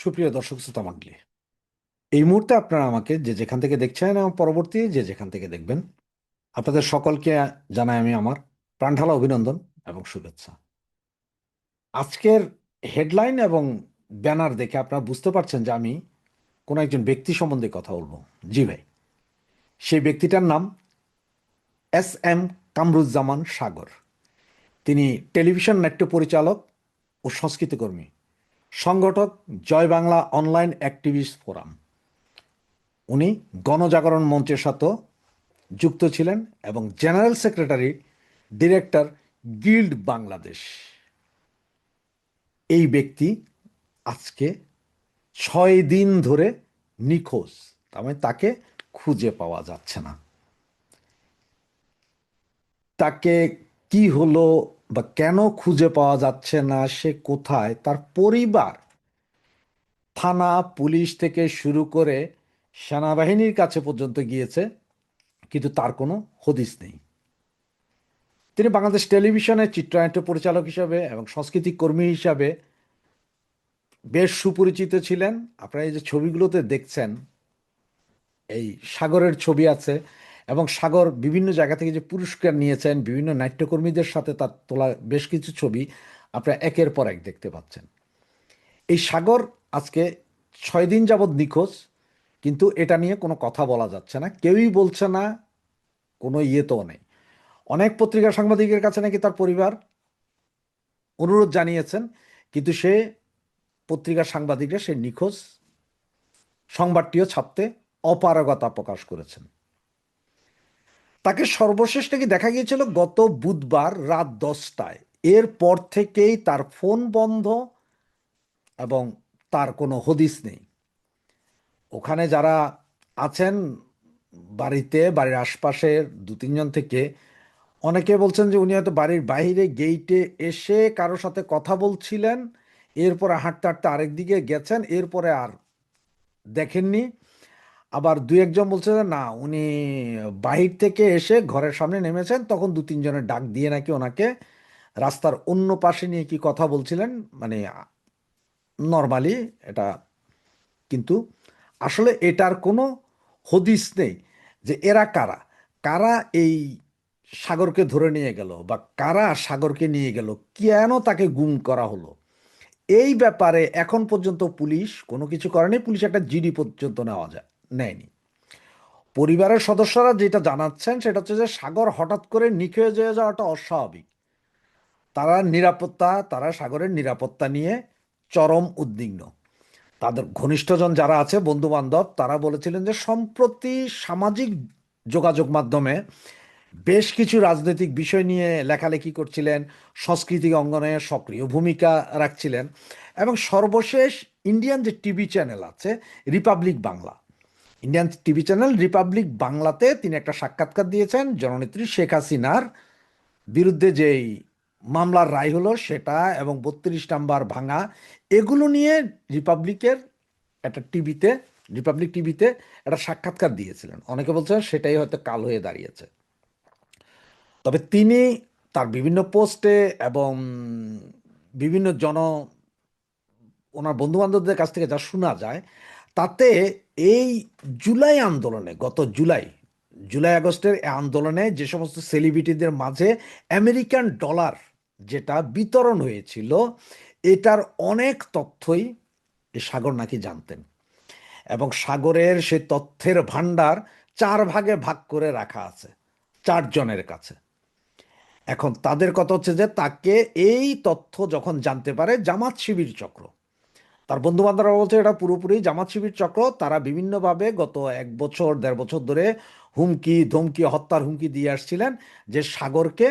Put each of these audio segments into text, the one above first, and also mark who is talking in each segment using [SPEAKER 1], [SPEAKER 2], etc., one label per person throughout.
[SPEAKER 1] সুপ্রিয় দর্শক শ্রোতা মণ্ডলী, এই মুহূর্তে আপনারা আমাকে যে যেখান থেকে দেখছেন এবং পরবর্তী যে যেখান থেকে দেখবেন, আপনাদের সকলকে জানাই আমি আমার প্রাণঢালা অভিনন্দন এবং শুভেচ্ছা। আজকের হেডলাইন এবং ব্যানার দেখে আপনারা বুঝতে পারছেন যে আমি কোনো একজন ব্যক্তি সম্বন্ধে কথা বলব। জি ভাই, সেই ব্যক্তিটার নাম এস এম কামরুজ্জামান সাগর। তিনি টেলিভিশন নাট্য পরিচালক ও সংস্কৃতিকর্মী। সংগঠক Joy Bangla online activist forum. উনি গণজাগরণ মঞ্চের সাথে যুক্ত ছিলেন এবং general secretary director guild Bangladesh. এই ব্যক্তি আজকে ছয় দিন ধরে নিখোঁজ। তার মানে তাকে খুঁজে পাওয়া যাচ্ছে না। তাকে কি হলো বা কেন খুঁজে পাওয়া যাচ্ছে না, সে কোথায়, তার পরিবার, থানা, পুলিশ থেকে শুরু করে সেনাবাহিনীর কাছে পর্যন্ত গিয়েছে, কিন্তু তার কোনো হদিস নেই। তিনি বাংলাদেশ টেলিভিশনের চিত্রনাট্য পরিচালক হিসাবে এবং সংস্কৃতি কর্মী হিসাবে বেশ সুপরিচিত ছিলেন। আপনারা এই যে ছবিগুলোতে দেখছেন, এই সাগরের ছবি আছে এবং সাগর বিভিন্ন জায়গা থেকে যে পুরস্কার নিয়েছেন বিভিন্ন নাট্যকর্মীদের সাথে তার তোলা বেশ কিছু ছবি আপনারা একের পর এক দেখতে পাচ্ছেন। এই সাগর আজকে ছয় দিন যাবৎ নিখোঁজ, কিন্তু এটা নিয়ে কোনো কথা বলা যাচ্ছে না, কেউই বলছে না, কোনো ইয়ে তো নেই। অনেক পত্রিকা সাংবাদিকের কাছে নাকি তার পরিবার অনুরোধ জানিয়েছেন, কিন্তু সে পত্রিকার সাংবাদিকরা সে নিখোঁজ সংবাদটিও ছাপতে অপারগতা প্রকাশ করেছেন। তাকে সর্বশেষ নাকি দেখা গিয়েছিল গত বুধবার রাত দশটায়। এরপর থেকেই তার ফোন বন্ধ এবং তার কোনো হদিস নেই। ওখানে যারা আছেন বাড়িতে, বাড়ির আশপাশের দু তিনজন থেকে, অনেকে বলছেন যে উনি হয়তো বাড়ির বাইরে গেইটে এসে কারও সাথে কথা বলছিলেন, এরপরে হাঁটতে হাঁটতে আরেক দিকে গেছেন, এরপরে আর দেখেননি। আবার দু একজন বলছে যে, না, উনি বাহির থেকে এসে ঘরের সামনে নেমেছেন, তখন দু তিনজনের ডাক দিয়ে নাকি ওনাকে রাস্তার অন্য পাশে নিয়ে কি কথা বলছিলেন? মানে নর্মালি এটা কিন্তু আসলে এটার কোনো হদিস নেই যে, এরা কারা? কারা এই সাগরকে ধরে নিয়ে গেল বা কারা সাগরকে নিয়ে গেল? কেন তাকে গুম করা হলো? এই ব্যাপারে এখন পর্যন্ত পুলিশ কোনো কিছু করেনি। পুলিশ একটা জিডি পর্যন্ত নেওয়া যায়। নেয়নি। পরিবারের সদস্যরা যেটা জানাচ্ছেন সেটা হচ্ছে যে সাগর হঠাৎ করে নিখোঁজ হয়ে যাওয়াটা অস্বাভাবিক। তারা নিরাপত্তা, তারা সাগরের নিরাপত্তা নিয়ে চরম উদ্বিগ্ন। তাদের ঘনিষ্ঠজন যারা আছে বন্ধু বান্ধব তারা বলেছিলেন যে সম্প্রতি সামাজিক যোগাযোগ মাধ্যমে বেশ কিছু রাজনৈতিক বিষয় নিয়ে লেখালেখি করছিলেন, সাংস্কৃতিক অঙ্গনে সক্রিয় ভূমিকা রাখছিলেন এবং সর্বশেষ ইন্ডিয়ান যে টিভি চ্যানেল আছে, Republic Bangla Indian TV channel Republic বাংলাতে তিনি একটা সাক্ষাৎকার দিয়েছেন, জননেত্রী শেখ হাসিনার বিরুদ্ধে যেই মামলার রায় হলো সেটা এবং বত্রিশ নাম্বার ভাঙা, এগুলো নিয়ে রিপাবলিকের একটা টিভিতে রিপাবলিক টিভিতে একটা সাক্ষাৎকার দিয়েছিলেন। অনেকে বলছেন সেটাই হয়তো কাল হয়ে দাঁড়িয়েছে। তবে তিনি তার বিভিন্ন পোস্টে এবং বিভিন্ন জন, ওনার বন্ধু বান্ধবদের কাছ থেকে যা শোনা যায় তাতে এই জুলাই আন্দোলনে, গত জুলাই জুলাই আগস্টের আন্দোলনে যে সমস্ত সেলিব্রিটিদের মাঝে আমেরিকান ডলার যেটা বিতরণ হয়েছিল, এটার অনেক তথ্যই সাগর নাকি জানতেন। এবং সাগরের সে তথ্যের ভাণ্ডার চার ভাগে ভাগ করে রাখা আছে চারজনের কাছে। এখন তাদের কথা হচ্ছে যে তাকে এই তথ্য যখন জানতে পারে, জামাত শিবির চক্র তার বন্ধু বান্ধবরা বলছে, এটা পুরোপুরি জামাত শিবির চক্র। তারা বিভিন্নভাবে গত এক বছর, দেড় বছর ধরে হুমকি, ধমকি, হত্যার হুমকি দিয়ে আসছিলেন যে সাগরকে,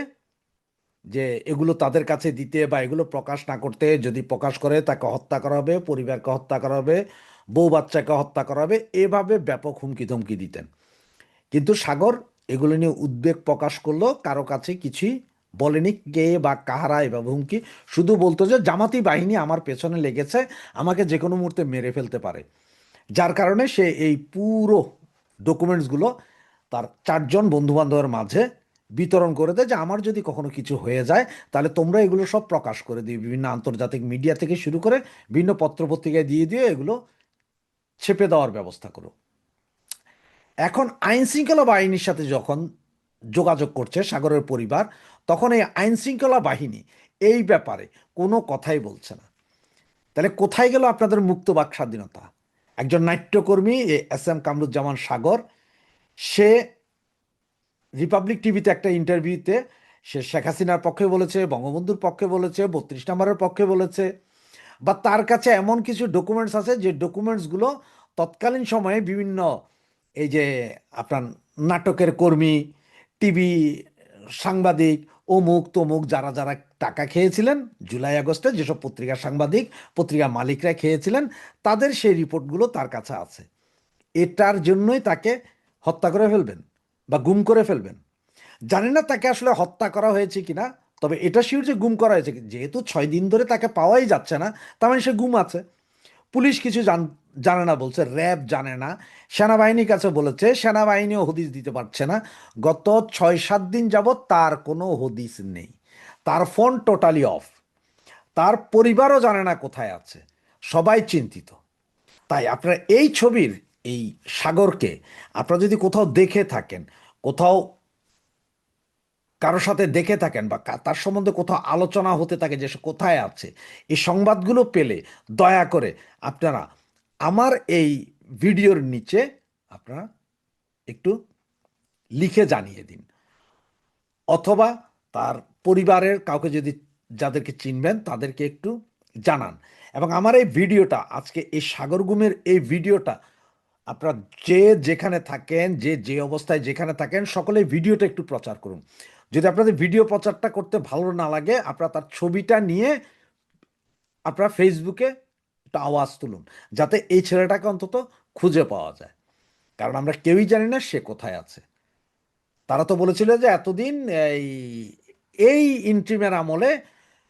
[SPEAKER 1] যে এগুলো তাদের কাছে দিতে বা এগুলো প্রকাশ না করতে, যদি প্রকাশ করে তাকে হত্যা করা হবে, পরিবারকে হত্যা করা হবে, বউ বাচ্চাকে হত্যা করা হবে, এভাবে ব্যাপক হুমকি ধমকি দিতেন। কিন্তু সাগর এগুলো নিয়ে উদ্বেগ প্রকাশ করল, কারও কাছে কিছুই বলেনি কে বা কাহারা এভাবে হুমকি, শুধু বলতো যে জামাতি বাহিনী আমার পেছনে লেগেছে, আমাকে যে কোনো মুহূর্তে মেরে ফেলতে পারে। যার কারণে সে এই পুরো ডকুমেন্টসগুলো তার চারজন বন্ধুবান্ধবের মাঝে বিতরণ করে দেয় যে আমার যদি কখনো কিছু হয়ে যায়, তাহলে তোমরা এগুলো সব প্রকাশ করে দিও, বিভিন্ন আন্তর্জাতিক মিডিয়া থেকে শুরু করে বিভিন্ন পত্রপত্রিকায় দিয়ে দিয়ে এগুলো ছেপে দেওয়ার ব্যবস্থা করো। এখন আইন শৃঙ্খলা বাহিনীর সাথে যখন যোগাযোগ করছে সাগরের পরিবার তখন এই আইন শৃঙ্খলা বাহিনী এই ব্যাপারে কোনো কথাই বলছে না। তাহলে কোথায় গেল আপনাদের মুক্ত বাক স্বাধীনতা? একজন নাট্যকর্মী এস এম কামরুজ্জামান সাগর, সে রিপাবলিক টিভিতে একটা ইন্টারভিউতে সে শেখ হাসিনার পক্ষে বলেছে, বঙ্গবন্ধুর পক্ষে বলেছে, বত্রিশ নম্বরের পক্ষে বলেছে, বা তার কাছে এমন কিছু ডকুমেন্টস আছে যে ডকুমেন্টসগুলো তৎকালীন সময়ে বিভিন্ন এই যে আপনার নাটকের কর্মী, টিভি সাংবাদিক অমুক তমুক যারা যারা টাকা খেয়েছিলেন, জুলাই আগস্টে যেসব পত্রিকার সাংবাদিক, পত্রিকা মালিকরা খেয়েছিলেন, তাদের সেই রিপোর্টগুলো তার কাছে আছে। এটার জন্যই তাকে হত্যা করে ফেলবেন বা গুম করে ফেলবেন। জানি না তাকে আসলে হত্যা করা হয়েছে কিনা, তবে এটা শিওর যে গুম করা হয়েছে। যেহেতু ছয় দিন ধরে তাকে পাওয়াই যাচ্ছে না, তার মানে সে গুম আছে। পুলিশ কিছু জান জানে না, বলছে র্যাব জানে না। সেনাবাহিনীর কাছে বলেছে, সেনাবাহিনীও হদিস দিতে পারছে না। গত ছয় সাত দিন যাবৎ তার কোনো হদিস নেই। তার ফোন টোটালি অফ। তার পরিবারও জানে না কোথায় আছে। সবাই চিন্তিত। তাই আপনারা এই ছবির, এই সাগরকে আপনারা যদি কোথাও দেখে থাকেন, কোথাও কারোর সাথে দেখে থাকেন বা তার সম্বন্ধে কোথাও আলোচনা হতে থাকে যে কোথায় আছে, এই সংবাদগুলো পেলে দয়া করে আপনারা আমার এই ভিডিওর নিচে আপনারা একটু লিখে জানিয়ে দিন। অথবা তার পরিবারের কাউকে যদি যাদেরকে চিনবেন তাদেরকে একটু জানান। এবং আমার এই ভিডিওটা, আজকে এই সাগর গুমের এই ভিডিওটা, আপনারা যে যেখানে থাকেন, যে যে অবস্থায় যেখানে থাকেন, সকলে ভিডিওটা একটু প্রচার করুন। যদি আপনাদের ভিডিও প্রচারটা করতে ভালো না লাগে, আপনারা তার ছবিটা নিয়ে আপনারা ফেসবুকে একটা আওয়াজ তুলুন, যাতে এই ছেলেটাকে অন্তত খুঁজে পাওয়া যায়। কারণ আমরা কেউই জানি না সে কোথায় আছে। তারা তো বলেছিল যে এতদিন এই এই ইন্ট্রিমের আমলে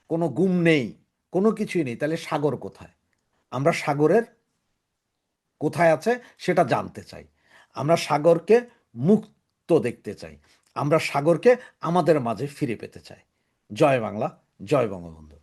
[SPEAKER 1] কোনো গুম নেই, কোনো কিছুই নেই। তাহলে সাগর কোথায়? আমরা সাগরের কোথায় আছে সেটা জানতে চাই। আমরা সাগরকে মুক্ত দেখতে চাই। আমরা সাগরকে আমাদের মাঝে ফিরে পেতে চাই। জয় বাংলা, জয় বঙ্গবন্ধু।